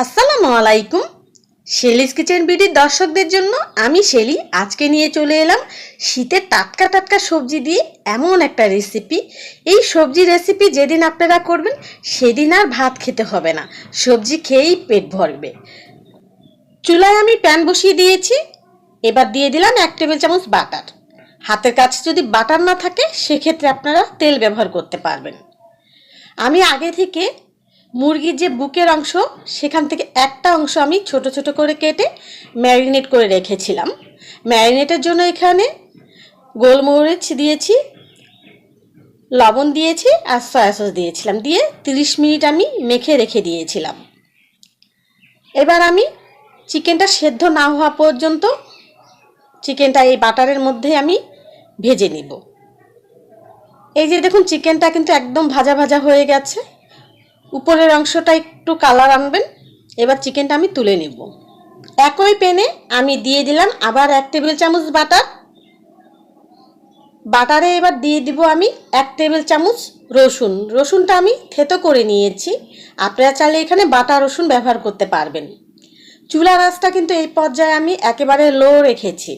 আসসালামু আলাইকুম। Shelley's kitchen বিডির দর্শকদের জন্য আমি শেলি আজকে নিয়ে চলে এলাম শীতের টাটকা টাটকা সবজি দিয়ে এমন একটা রেসিপি এই সবজি রেসিপি যেদিন আপনারা করবেন, সেদিন আর ভাত খেতে হবে না। সবজি খেয়েই পেট ভরবে। চুলায় আমি প্যান বসিয়ে দিয়েছি। এবার দিয়ে দিলাম এক টেবিল চামচ বাটার। হাতের কাছে যদি বাটার না থাকে, সেক্ষেত্রে আপনারা তেল ব্যবহার করতে পারবেন। আমি আগে থেকে মুরগির যে বুকের অংশ, সেখান থেকে একটা অংশ আমি ছোট ছোট করে কেটে ম্যারিনেট করে রেখেছিলাম। ম্যারিনেটের জন্য এখানে গোলমরিচ দিয়েছি, লবণ দিয়েছি আর সয়া সস দিয়েছিলাম। দিয়ে তিরিশ মিনিট আমি মেখে রেখে দিয়েছিলাম। এবার আমি চিকেনটা সেদ্ধ না হওয়া পর্যন্ত চিকেনটা এই বাটারের মধ্যে আমি ভেজে নিব। এই যে দেখুন, চিকেনটা কিন্তু একদম ভাজা ভাজা হয়ে গেছে। উপরের অংশটা একটু কালার আনবেন। এবার চিকেনটা আমি তুলে নেব। একই প্যানে আমি দিয়ে দিলাম আবার এক টেবিল চামচ বাটার বাটারে এবার দিয়ে দিব আমি এক টেবিল চামচ রসুন। রসুনটা আমি থেতো করে নিয়েছি। আপনারা চাইলে এখানে বাটা রসুন ব্যবহার করতে পারবেন। চুলা রাসটা কিন্তু এই পর্যায়ে আমি একেবারে লো রেখেছি।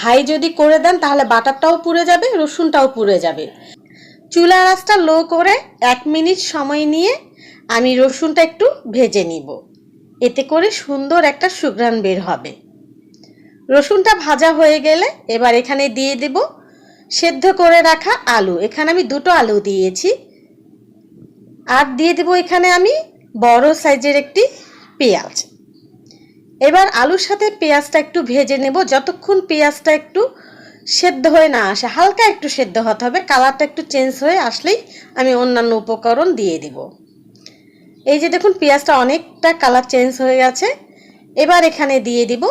হাই যদি করে দেন তাহলে বাটারটাও পুড়ে যাবে, রসুনটাও পুড়ে যাবে। চুলা রাসটা লো করে এক মিনিট সময় নিয়ে আমি রসুনটা একটু ভেজে নিব। এতে করে সুন্দর একটা সুঘ্রাণ বের হবে। রসুনটা ভাজা হয়ে গেলে এবার এখানে দিয়ে দেব সেদ্ধ করে রাখা আলু। এখানে আমি দুটো আলু দিয়েছি। আর দিয়ে দেব এখানে আমি বড় সাইজের একটি পেঁয়াজ। এবার আলুর সাথে পেঁয়াজটা একটু ভেজে নেব। যতক্ষণ পেঁয়াজটা একটু সেদ্ধ হয়ে না আসে, হালকা একটু সেদ্ধ হতে হবে। কালারটা একটু চেঞ্জ হয়ে আসলেই আমি অন্যান্য উপকরণ দিয়ে দিব। এই যে দেখুন, পেঁয়াজটা অনেকটা কালার চেঞ্জ হয়ে গেছে। এবার এখানে দিয়ে দিব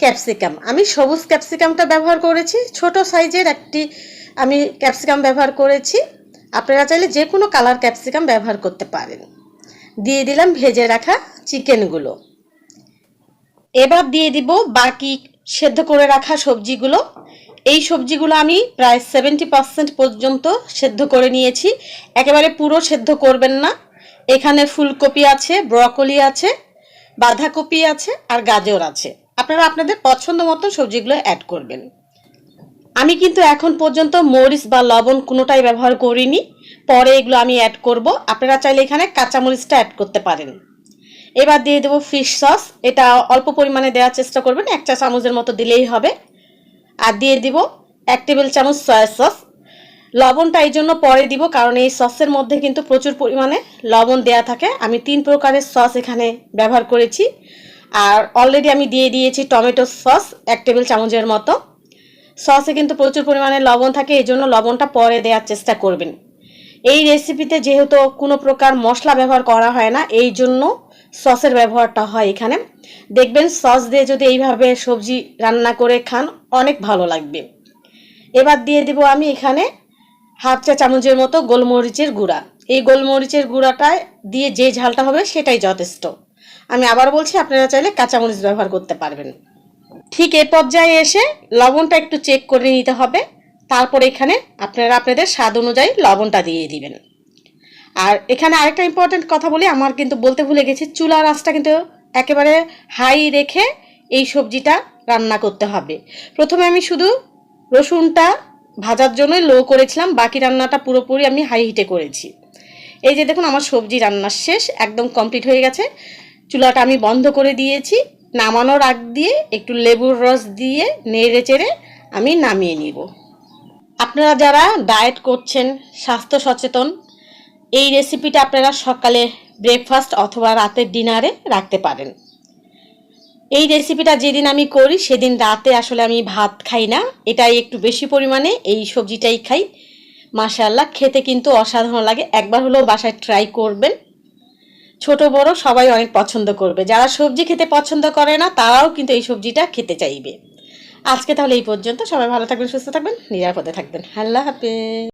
ক্যাপসিকাম আমি সবুজ ক্যাপসিকামটা ব্যবহার করেছি, ছোট সাইজের একটি আমি ক্যাপসিকাম ব্যবহার করেছি। আপনারা চাইলে যে কোনো কালার ক্যাপসিকাম ব্যবহার করতে পারেন। দিয়ে দিলাম ভেজে রাখা চিকেনগুলো এবার দিয়ে দিব বাকি সেদ্ধ করে রাখা সবজিগুলো। এই সবজিগুলো আমি প্রায় সেভেন্টি পার্সেন্ট পর্যন্ত সেদ্ধ করে নিয়েছি। একেবারে পুরো সেদ্ধ করবেন না। এখানে ফুলকপি আছে, ব্রকলি আছে, বাঁধাকপি আছে আর গাজর আছে। আপনারা আপনাদের পছন্দ মতো সবজিগুলো অ্যাড করবেন। আমি কিন্তু এখন পর্যন্ত মরিচ বা লবণ কোনোটাই ব্যবহার করিনি। পরে এগুলো আমি অ্যাড করব। আপনারা চাইলে এখানে কাঁচামরিচটা অ্যাড করতে পারেন। এবার দিয়ে দেবো ফিশ সস এটা অল্প পরিমাণে দেওয়ার চেষ্টা করবেন, এক চা চামচের মতো দিলেই হবে। আর দিয়ে দিব এক টেবিল চামচ সয়া সস লবণটা এই জন্য পরে দিব, কারণ এই সসের মধ্যে কিন্তু প্রচুর পরিমাণে লবণ দেয়া থাকে। আমি তিন প্রকারের সস এখানে ব্যবহার করেছি। আর অলরেডি আমি দিয়ে দিয়েছি টমেটো সস এক টেবিল চামচের মতো। সসে কিন্তু প্রচুর পরিমাণে লবণ থাকে, এই জন্য লবণটা পরে দেওয়ার চেষ্টা করবেন। এই রেসিপিতে যেহেতু কোনো প্রকার মশলা ব্যবহার করা হয় না, এই জন্য সসের ব্যবহারটা হয় এখানে। দেখবেন সস দিয়ে যদি এইভাবে সবজি রান্না করে খান, অনেক ভালো লাগবে। এবার দিয়ে দেবো আমি এখানে হাফ চা চামচের মতো গোলমরিচের গুঁড়া। এই গোলমরিচের গুঁড়াটা দিয়ে যে ঝালটা হবে সেটাই যথেষ্ট। আমি আবার বলছি, আপনারা চাইলে কাঁচামরিচ ব্যবহার করতে পারবেন। ঠিক এ পর্যায়ে এসে লবণটা একটু চেক করে নিতে হবে। তারপর এখানে আপনারা আপনাদের স্বাদ অনুযায়ী লবণটা দিয়ে দিবেন। আর এখানে আরেকটা ইম্পর্টেন্ট কথা বলি, আমার কিন্তু বলতে ভুলে গেছি, চুলার আঁচটা কিন্তু একেবারে হাই রেখে এই সবজিটা রান্না করতে হবে। প্রথমে আমি শুধু রসুনটা ভাজার জন্যই লো করেছিলাম, বাকি রান্নাটা পুরোপুরি আমি হাই হিটে করেছি। এই যে দেখুন, আমার সবজি রান্না শেষ, একদম কমপ্লিট হয়ে গেছে। চুলাটা আমি বন্ধ করে দিয়েছি। নামানোর আগ দিয়ে একটু লেবুর রস দিয়ে নেড়ে চেড়ে আমি নামিয়ে নিব। আপনারা যারা ডায়েট করছেন, স্বাস্থ্য সচেতন, এই রেসিপিটা আপনারা সকালে ব্রেকফাস্ট অথবা রাতের ডিনারে রাখতে পারেন। এই রেসিপিটা যেদিন আমি করি, সেদিন রাতে আসলে আমি ভাত খাই না। এটাই একটু বেশি পরিমাণে এই সবজিটাই খাই। মাশাল্লাহ খেতে কিন্তু অসাধারণ লাগে। একবার হলেও বাসায় ট্রাই করবেন। ছোট, বড় সবাই অনেক পছন্দ করবে। যারা সবজি খেতে পছন্দ করে না, তারাও কিন্তু এই সবজিটা খেতে চাইবে। আজকে তাহলে এই পর্যন্ত। সবাই ভালো থাকবেন, সুস্থ থাকবেন, নিরাপদে থাকবেন। আল্লাহ হাফেজ।